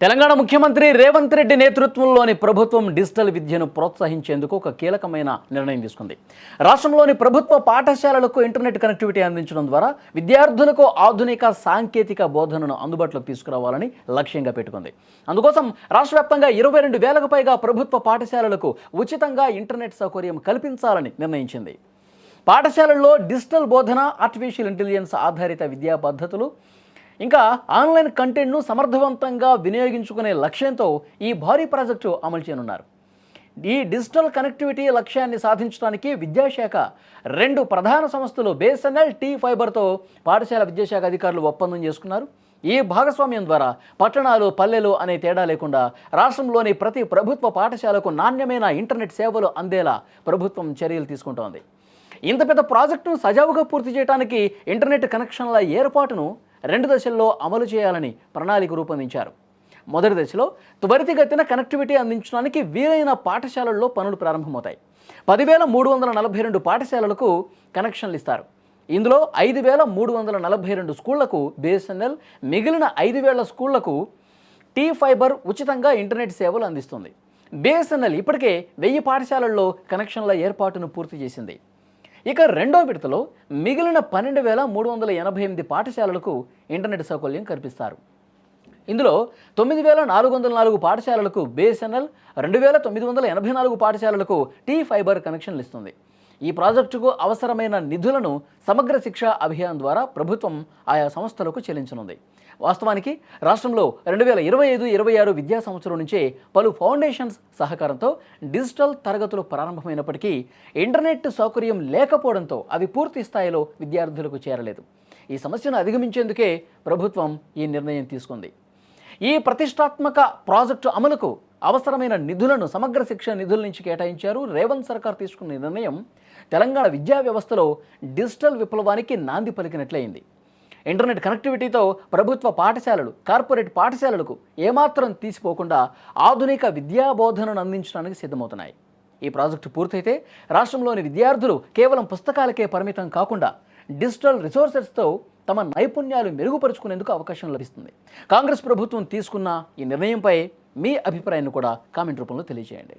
తెలంగాణ ముఖ్యమంత్రి రేవంత్ రెడ్డి నేతృత్వంలోని ప్రభుత్వం డిజిటల్ విద్యను ప్రోత్సహించేందుకు ఒక కీలకమైన నిర్ణయం తీసుకుంది. రాష్ట్రంలోని ప్రభుత్వ పాఠశాలలకు ఇంటర్నెట్ కనెక్టివిటీ అందించడం ద్వారా విద్యార్థులకు ఆధునిక సాంకేతిక బోధనను అందుబాటులోకి తీసుకురావాలని లక్ష్యంగా పెట్టుకుంది. అందుకోసం రాష్ట్ర వ్యాప్తంగా ఇరవై రెండు వేలకు పైగా ప్రభుత్వ పాఠశాలలకు ఉచితంగా ఇంటర్నెట్ సౌకర్యం కల్పించాలని నిర్ణయించింది. పాఠశాలల్లో డిజిటల్ బోధన ఆర్టిఫిషియల్ ఇంటెలిజెన్స్ ఆధారిత విద్యా పద్ధతులు ఇంకా ఆన్లైన్ కంటెంట్ను సమర్థవంతంగా వినియోగించుకునే లక్ష్యంతో ఈ భారీ ప్రాజెక్టు అమలు చేయనున్నారు. ఈ డిజిటల్ కనెక్టివిటీ లక్ష్యాన్ని సాధించడానికి విద్యాశాఖ రెండు ప్రధాన సంస్థలు బేఎస్ఎన్ఎల్ టీ ఫైబర్తో పాఠశాల విద్యాశాఖ అధికారులు ఒప్పందం చేసుకున్నారు. ఈ భాగస్వామ్యం ద్వారా పట్టణాలు పల్లెలు అనే తేడా లేకుండా రాష్ట్రంలోని ప్రతి ప్రభుత్వ పాఠశాలకు నాణ్యమైన ఇంటర్నెట్ సేవలు అందేలా ప్రభుత్వం చర్యలు తీసుకుంటోంది. ఇంత పెద్ద ప్రాజెక్టును సజావుగా పూర్తి చేయడానికి ఇంటర్నెట్ కనెక్షన్ల ఏర్పాటును రెండు దశల్లో అమలు చేయాలని ప్రణాళిక రూపొందించారు. మొదటి దశలో త్వరితగతిన కనెక్టివిటీ అందించడానికి వీలైన పాఠశాలల్లో పనులు ప్రారంభమవుతాయి. పదివేల మూడు వందల నలభై రెండు పాఠశాలలకు కనెక్షన్లు ఇస్తారు. ఇందులో ఐదు వేల మూడు వందల నలభై రెండు స్కూళ్ళకు బిఎస్ఎన్ఎల్ మిగిలిన ఐదు వేల స్కూళ్ళకు టీ ఫైబర్ ఉచితంగా ఇంటర్నెట్ సేవలు అందిస్తుంది. బిఎస్ఎన్ఎల్ ఇప్పటికే వెయ్యి పాఠశాలల్లో కనెక్షన్ల ఏర్పాటును పూర్తి చేసింది. ఇక రెండో విడతలో మిగిలిన పన్నెండు వేల మూడు వందల ఎనభై ఎనిమిది పాఠశాలలకు ఇంటర్నెట్ సౌకర్యం కల్పిస్తారు. ఇందులో తొమ్మిది వేల నాలుగు వందల నాలుగు పాఠశాలలకు బిఎస్ఎన్ఎల్ రెండు వేల తొమ్మిది వందల ఎనభై నాలుగు పాఠశాలలకు టీ ఫైబర్ కనెక్షన్లు ఇస్తుంది. ఈ ప్రాజెక్టుకు అవసరమైన నిధులను సమగ్ర శిక్షా అభియాన్ ద్వారా ప్రభుత్వం ఆయా సంస్థలకు చెల్లించనుంది. వాస్తవానికి రాష్ట్రంలో రెండు వేల ఇరవై ఐదు ఇరవై ఆరు విద్యా సంవత్సరం నుంచే పలు ఫౌండేషన్స్ సహకారంతో డిజిటల్ తరగతులు ప్రారంభమైనప్పటికీ ఇంటర్నెట్ సౌకర్యం లేకపోవడంతో అవి పూర్తి స్థాయిలో విద్యార్థులకు చేరలేదు. ఈ సమస్యను అధిగమించేందుకే ప్రభుత్వం ఈ నిర్ణయం తీసుకుంది. ఈ ప్రతిష్టాత్మక ప్రాజెక్టు అమలుకు అవసరమైన నిధులను సమగ్ర శిక్ష నిధుల నుంచి కేటాయించారు. రేవంత్ సర్కార్ తీసుకున్న నిర్ణయం తెలంగాణ విద్యా వ్యవస్థలో డిజిటల్ విప్లవానికి నాంది పలికినట్లయింది. ఇంటర్నెట్ కనెక్టివిటీతో ప్రభుత్వ పాఠశాలలు కార్పొరేట్ పాఠశాలలకు ఏమాత్రం తీసిపోకుండా ఆధునిక విద్యాబోధనను అందించడానికి సిద్ధమవుతున్నాయి. ఈ ప్రాజెక్టు పూర్తయితే రాష్ట్రంలోని విద్యార్థులు కేవలం పుస్తకాలకే పరిమితం కాకుండా డిజిటల్ రిసోర్సెస్తో తమ నైపుణ్యాలు మెరుగుపరుచుకునేందుకు అవకాశం లభిస్తుంది. కాంగ్రెస్ ప్రభుత్వం తీసుకున్న ఈ నిర్ణయంపై మీ అభిప్రాయాన్ని కూడా కామెంట్ రూపంలో తెలియజేయండి.